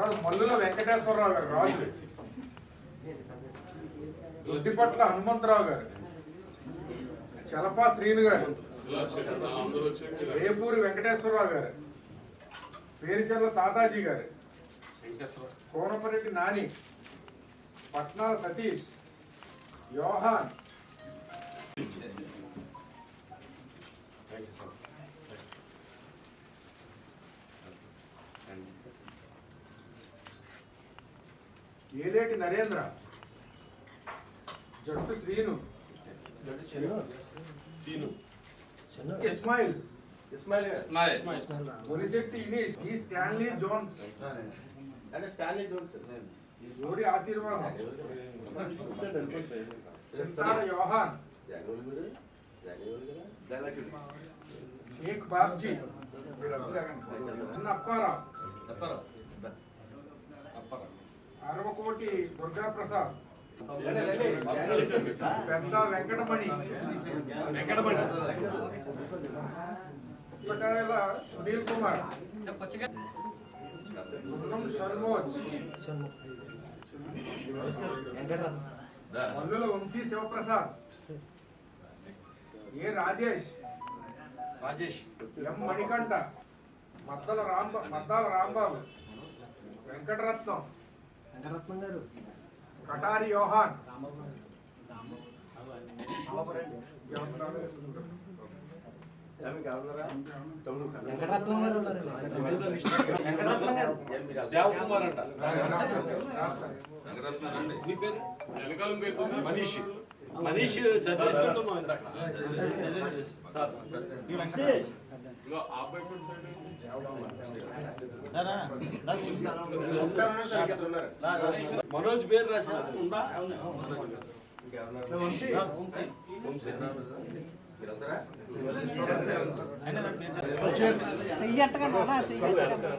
తర్వాత మల్లుల వెంకటేశ్వరరావు గారు రాజు దొడ్డిపట్ల హనుమంతరావు గారు. చలపా శ్రీను గారు. రేపూరి వెంకటేశ్వరరావు గారు. పేరుచర్ల తాతాజీ గారు. కోనపరెడ్డి నాని. పట్నాల సతీష్. యోహాన్. ఏలేటి నరేంద్ర జట్టు శ్రీను ఇస్మాయిల్ ఇస్మాయిల్ గారు మునిశెట్టి ఇనీష్ ఈ స్టాన్లీ జోన్స్ అంటే స్టాన్లీ జోన్స్ జోడి ఆశీర్వాదం చింతాల యోహాన్ షేక్ బాబ్జీ చిన్న అప్పారావు అరవకోటి దుర్గా ప్రసాద్ పెద్ద వెంకటమణి. పుచ్చకాయల సునీల్ కుమార్. షణ్మోజ్ మల్లుల వంశీ శివప్రసాద్. ఏ రాజేష్? రాజేష్. ఎం మణికంఠ. మద్దల రాంబ మద్దాల రాంబాబు. వెంకటరత్నం. వెంకటరత్నం గారు. కటారి యోహాన్. వెంకటరత్నం గారు ఉన్నారు. వెంకటరత్నం గారు. దేవకుమార్ అంట. మీ పేరు? మనీష్. మనీష్ మనోజ్ పేరు రాసా ఉందా? చెయ్యి అట్టకండి అన్నా చెయ్యి అట్టకండి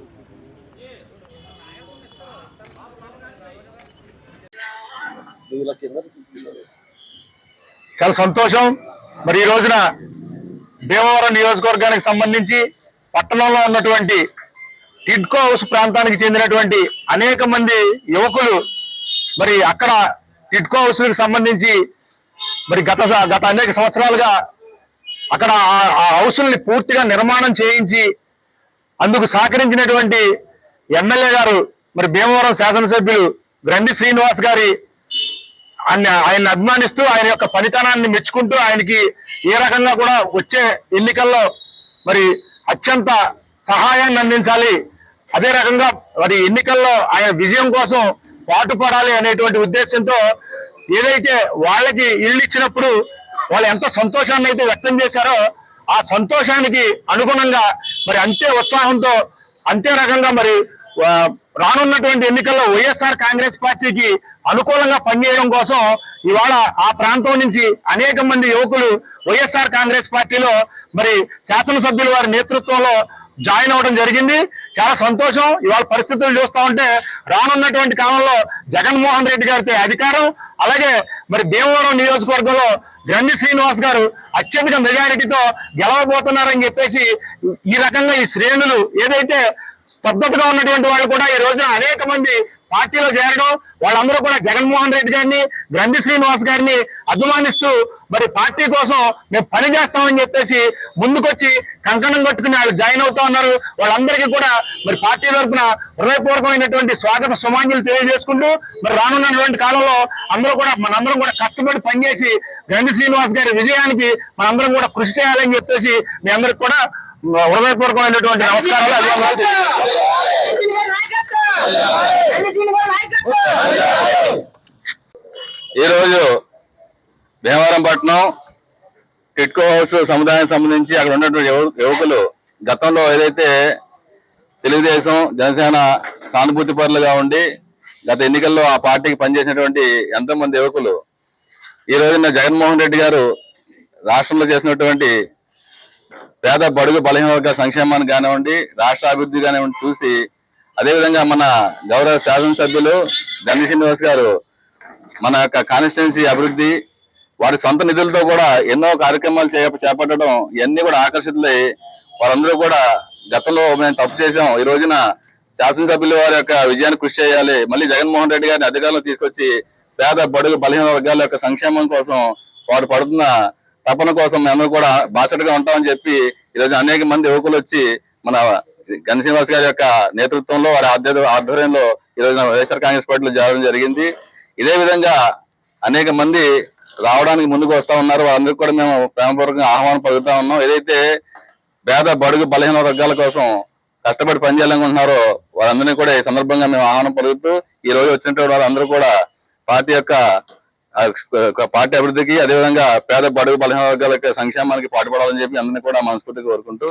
చాలా సంతోషం. మరి ఈ రోజున భీమవరం నియోజకవర్గానికి సంబంధించి పట్టణంలో ఉన్నటువంటి టిడ్కో హౌస్ ప్రాంతానికి చెందినటువంటి అనేక మంది యువకులు మరి అక్కడ టిడ్కో హౌస్లకు సంబంధించి మరి గత గత అనేక సంవత్సరాలుగా అక్కడ ఆ- ఆ హౌసుల్ని పూర్తిగా నిర్మాణం చేయించి అందుకు సహకరించినటువంటి ఎమ్మెల్యే గారు మరి భీమవరం శాసనసభ్యులు గ్రంథి శ్రీనివాస్ గారి ఆయన ఆయన్ని అభిమానిస్తూ ఆయన యొక్క పనితనాన్ని మెచ్చుకుంటూ ఆయనకి ఏ రకంగా కూడా వచ్చే ఎన్నికల్లో మరి అత్యంత సహాయాన్ని అందించాలి. అదే రకంగా మరి ఎన్నికల్లో ఆయన విజయం కోసం పాటుపడాలి అనేటువంటి ఉద్దేశంతో ఏదైతే వాళ్ళకి ఇల్లు ఇచ్చినప్పుడు వాళ్ళు ఎంత సంతోషాన్ని అయితే వ్యక్తం చేశారో ఆ సంతోషానికి అనుగుణంగా మరి అంతే ఉత్సాహంతో అంతే రకంగా మరి రానున్నటువంటి ఎన్నికల్లో వైఎస్ఆర్ కాంగ్రెస్ పార్టీకి అనుకూలంగా పనిచేయడం కోసం ఇవాళ ఆ ప్రాంతం నుంచి అనేక మంది యువకులు వైఎస్ఆర్ కాంగ్రెస్ పార్టీలో మరి శాసనసభ్యుల వారి నేతృత్వంలో జాయిన్ అవ్వడం జరిగింది. చాలా సంతోషం. ఇవాళ పరిస్థితులు చూస్తా ఉంటే రానున్నటువంటి కాలంలో జగన్మోహన్ రెడ్డి గారితో అధికారం అలాగే మరి భీమవరం నియోజకవర్గంలో గ్రంథి శ్రీనివాస్ గారు అత్యధిక మెజారిటీతో గెలవబోతున్నారని చెప్పేసి ఈ రకంగా ఈ శ్రేణులు ఏదైతే స్తబ్దతగా ఉన్నటువంటి వాళ్ళు కూడా ఈ రోజున అనేక మంది పార్టీలో చేరడం వాళ్ళందరూ కూడా జగన్మోహన్ రెడ్డి గారిని గ్రంథి శ్రీనివాస్ గారిని అభిమానిస్తూ మరి పార్టీ కోసం మేము పని చేస్తామని చెప్పేసి ముందుకొచ్చి కంకణం కట్టుకుని వాళ్ళు జాయిన్ అవుతా ఉన్నారు. వాళ్ళందరికీ కూడా మరి పార్టీ తరఫున హృదయపూర్వకమైనటువంటి స్వాగత సుమాంజలు తెలియజేసుకుంటూ మరి రానున్నటువంటి కాలంలో అందరూ కూడా మనందరం కూడా కష్టపడి పనిచేసి గ్రంథి శ్రీనివాస్ గారి విజయానికి మనందరం కూడా కృషి చేయాలని చెప్పేసి మీ అందరికి కూడా హృదయపూర్వకమైనటువంటి నమస్కారాలు అభివందనాలు ఈరోజు భీమవరం పట్నం టిట్కో హౌస్ సముదాయం సంబంధించి అక్కడ ఉన్నటువంటి యువకులు గతంలో ఏదైతే తెలుగుదేశం జనసేన సానుభూతి పరులుగా ఉండి గత ఎన్నికల్లో ఆ పార్టీకి పనిచేసినటువంటి ఎంతో మంది యువకులు ఈ రోజున జగన్మోహన్ రెడ్డి గారు రాష్ట్రంలో చేసినటువంటి పేద బడుగు బలహీన వర్గ సంక్షేమాన్ని కానివ్వండి రాష్ట్ర అభివృద్ధి కానివ్వండి చూసి అదేవిధంగా మన గౌరవ శాసనసభ్యులు గండి శ్రీనివాస్ గారు మన యొక్క కాన్స్టిట్యున్సీ అభివృద్ధి వారి సొంత నిధులతో కూడా ఎన్నో కార్యక్రమాలు చేప చేపట్టడం ఇవన్నీ కూడా ఆకర్షితులై వారందరూ కూడా గతంలో మేము తప్పు చేసాం ఈ రోజున శాసనసభ్యులు వారి యొక్క విజయాన్ని కృషి చేయాలి. మళ్ళీ జగన్మోహన్ రెడ్డి గారిని అధికారంలో తీసుకొచ్చి పేద బడుగు బలహీన వర్గాల యొక్క సంక్షేమం కోసం వాడు పడుతున్న తపన కోసం మేము కూడా బాసటగా ఉంటామని చెప్పి ఈరోజు అనేక మంది యువకులు వచ్చి మన గన్ గారి యొక్క నేతృత్వంలో వారి ఆధ్వర్యంలో ఈ వైఎస్ఆర్ కాంగ్రెస్ పార్టీలో చేరడం జరిగింది. ఇదే విధంగా అనేక మంది రావడానికి ముందుకు వస్తా ఉన్నారు. వారందరికీ కూడా మేము ప్రేమపూర్వకంగా ఆహ్వానం పలుకుతా ఉన్నాం. ఏదైతే పేద బడుగు బలహీన వర్గాల కోసం కష్టపడి పనిచేయాలనుకుంటున్నారో వారందరినీ కూడా ఈ సందర్భంగా మేము ఆహ్వానం పలుకుతూ ఈ రోజు వచ్చినటువంటి వాళ్ళందరూ కూడా పార్టీ యొక్క పార్టీ అభివృద్ధికి అదేవిధంగా పేద బడుగు బలహీన వర్గాల సంక్షేమానికి పాటుపడాలని చెప్పి అందరినీ కూడా మనస్ఫూర్తిగా కోరుకుంటూ.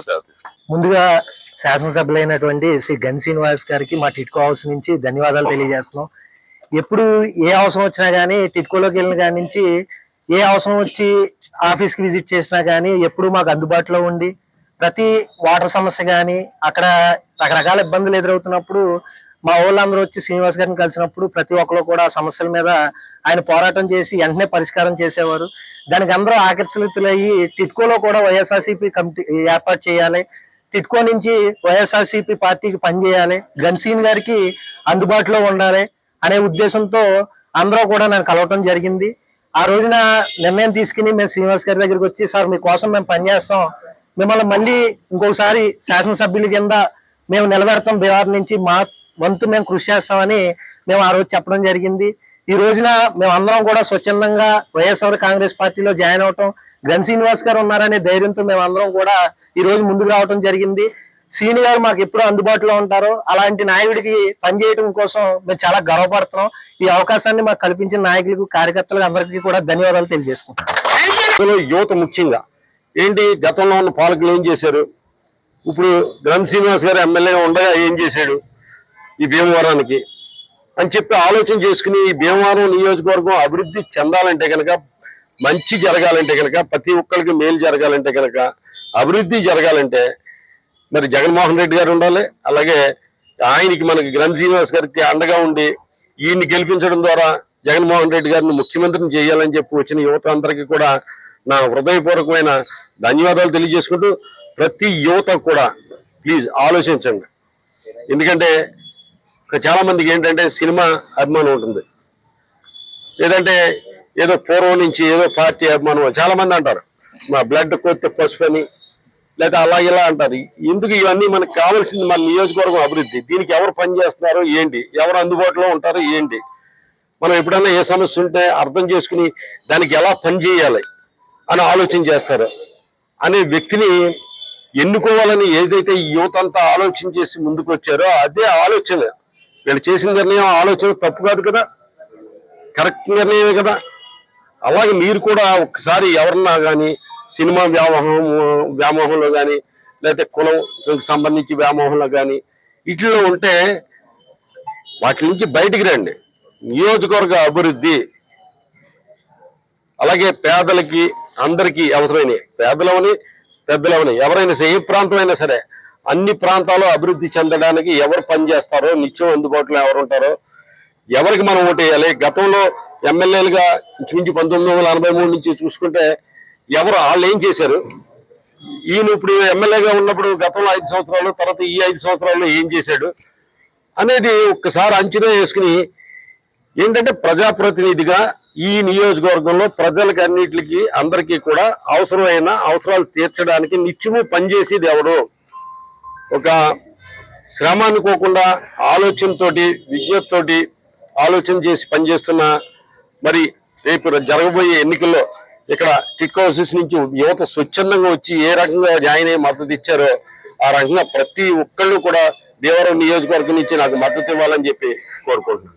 ముందుగా శాసనసభ్యులైనటువంటి శ్రీ గన్ శ్రీనివాస్ గారికి మా టిట్కో హౌస్ నుంచి ధన్యవాదాలు తెలియజేస్తున్నాం ఎప్పుడు ఏ అవసరం వచ్చినా కానీ టిట్కోలోకి వెళ్ళిన కాడి నుంచి ఏ అవసరం వచ్చి ఆఫీస్కి విజిట్ చేసినా కానీ ఎప్పుడు మాకు అందుబాటులో ఉండి ప్రతి వాటర్ సమస్య కానీ అక్కడ రకరకాల ఇబ్బందులు ఎదురవుతున్నప్పుడు మా ఊళ్ళందరూ వచ్చి శ్రీనివాస్ గారిని కలిసినప్పుడు ప్రతి ఒక్కరు కూడా ఆ సమస్యల మీద ఆయన పోరాటం చేసి వెంటనే పరిష్కారం చేసేవారు. దానికి అందరూ ఆకర్షితులయ్యి టిట్కోలో కూడా వైఎస్ఆర్సీపీ కమిటీ ఏర్పాటు చేయాలి. టిట్కో నుంచి వైఎస్ఆర్సీపీ పార్టీకి పనిచేయాలి గన్సీన్ గారికి అందుబాటులో ఉండాలి అనే ఉద్దేశంతో అందరూ కూడా నన్ను కలవటం జరిగింది. ఆ రోజున నిర్ణయం తీసుకుని మేము శ్రీనివాస్ గారి దగ్గరికి వచ్చి సార్ మీకోసం మేము పనిచేస్తాం మిమ్మల్ని మళ్ళీ ఇంకొకసారి శాసనసభ్యుల కింద మేము నిలబెడతాం. బీహార్ నుంచి మా వంతు మేము కృషి చేస్తామని మేము ఆ రోజు చెప్పడం జరిగింది. ఈ రోజున మేము అందరం కూడా స్వచ్ఛందంగా వైఎస్ఆర్ కాంగ్రెస్ పార్టీలో జాయిన్ అవటం గన్ శ్రీనివాస్ గారు ఉన్నారనే ధైర్యంతో మేము అందరం కూడా ఈ రోజు ముందుకు రావటం జరిగింది. శ్రీని గారు మాకు ఎప్పుడు అందుబాటులో ఉంటారో. అలాంటి నాయకుడికి పనిచేయడం కోసం మేము చాలా గర్వపడుతున్నాం. ఈ అవకాశాన్ని మాకు కల్పించిన నాయకులకు కార్యకర్తలకు అందరికీ కూడా ధన్యవాదాలు తెలియజేసుకుంటాం యువత ముఖ్యంగా ఏంటి? గతంలో ఉన్న పాలకులు ఏం చేశారు? ఇప్పుడు గ్రామ్ శ్రీనివాస్ గారు ఎమ్మెల్యేగా ఉండగా ఏం చేశాడు? ఈ భీమవరానికి అని చెప్పి ఆలోచన చేసుకుని ఈ భీమవరం నియోజకవర్గం అభివృద్ధి చెందాలంటే కనుక మంచి జరగాలంటే కనుక ప్రతి ఒక్కరికి మేలు జరగాలంటే కనుక అభివృద్ధి జరగాలంటే మరి జగన్మోహన్ రెడ్డి గారు ఉండాలి. అలాగే ఆయనకి మనకి గ్రంథ శ్రీనివాస్ గారికి అండగా ఉండి ఈయన్ని గెలిపించడం ద్వారా జగన్మోహన్ రెడ్డి గారిని ముఖ్యమంత్రిని చేయాలని చెప్పి వచ్చిన యువత అందరికీ కూడా నా హృదయపూర్వకమైన ధన్యవాదాలు తెలియజేసుకుంటూ ప్రతి యువత కూడా ప్లీజ్ ఆలోచించండి. ఎందుకంటే ఇక్కడ చాలా మందికి ఏంటంటే సినిమా అభిమానం ఉంటుంది. లేదంటే ఏదో పూర్వం నుంచి ఏదో పార్టీ అభిమానం చాలా మంది అంటారు. మా బ్లడ్ కొత్త పసుపు అని లేదా అలా ఇలా అంటారు. ఎందుకు ఇవన్నీ మనకు కావాల్సింది మన నియోజకవర్గం అభివృద్ధి? దీనికి ఎవరు పని చేస్తున్నారు? ఏంటి? ఎవరు అందుబాటులో ఉంటారు? ఏంటి? మనం ఎప్పుడైనా ఏ సమస్య ఉంటే అర్థం చేసుకుని దానికి ఎలా పనిచేయాలి అని ఆలోచన చేస్తారు. అనే వ్యక్తిని ఎన్నుకోవాలని ఏదైతే యువత అంతా ఆలోచన చేసి ముందుకు వచ్చారో అదే ఆలోచన. వీళ్ళు చేసిన నిర్ణయం ఆలోచన తప్పు కాదు కదా. కరెక్ట్ నిర్ణయమే కదా. అలాగే మీరు కూడా ఒకసారి ఎవరన్నా కానీ సినిమా వ్యామోహం వ్యామోహంలో కానీ లేకపోతే కులం సంబంధించి వ్యామోహంలో కానీ వీటిలో ఉంటే వాటి నుంచి బయటికి రండి. నియోజకవర్గ అభివృద్ధి అలాగే పేదలకి అందరికీ అవసరమైనవి. పేదలవని పెద్దలవని ఎవరైనా సరే ఏ ప్రాంతమైనా సరే అన్ని ప్రాంతాలు అభివృద్ధి చెందడానికి ఎవరు పనిచేస్తారో నిత్యం అందుబాటులో ఎవరు ఉంటారో ఎవరికి మనం ఓటు వేయాలి? గతంలో ఎమ్మెల్యేలుగా ఇంచుమించు పంతొమ్మిది వందల ఎనభై మూడు నుంచి చూసుకుంటే ఎవరు వాళ్ళు ఏం చేశారు? ఈయన ఇప్పుడు ఎమ్మెల్యేగా ఉన్నప్పుడు గతంలో ఐదు సంవత్సరాలు తర్వాత ఈ ఐదు సంవత్సరాల్లో ఏం చేశాడు? అనేది ఒక్కసారి అంచనా వేసుకుని ఏంటంటే ప్రజాప్రతినిధిగా ఈ నియోజకవర్గంలో ప్రజలకి అన్నిటికి అందరికీ కూడా అవసరమైన అవసరాలు తీర్చడానికి నిత్యము పనిచేసేది ఎవరు? ఒక శ్రమ అనుకోకుండా ఆలోచనతోటి విజ్ఞతతోటి ఆలోచన చేసి పనిచేస్తున్న మరి రేపు జరగబోయే ఎన్నికల్లో ఇక్కడ టిక్ హౌసెస్ నుంచి యువత స్వచ్ఛందంగా వచ్చి ఏ రకంగా జాయిన్ అయ్యి మద్దతు ఇచ్చారో ఆ రకంగా ప్రతి ఒక్కళ్ళు కూడా దేవరం నియోజకవర్గం నుంచి నాకు మద్దతు ఇవ్వాలని చెప్పి కోరుకుంటున్నాను.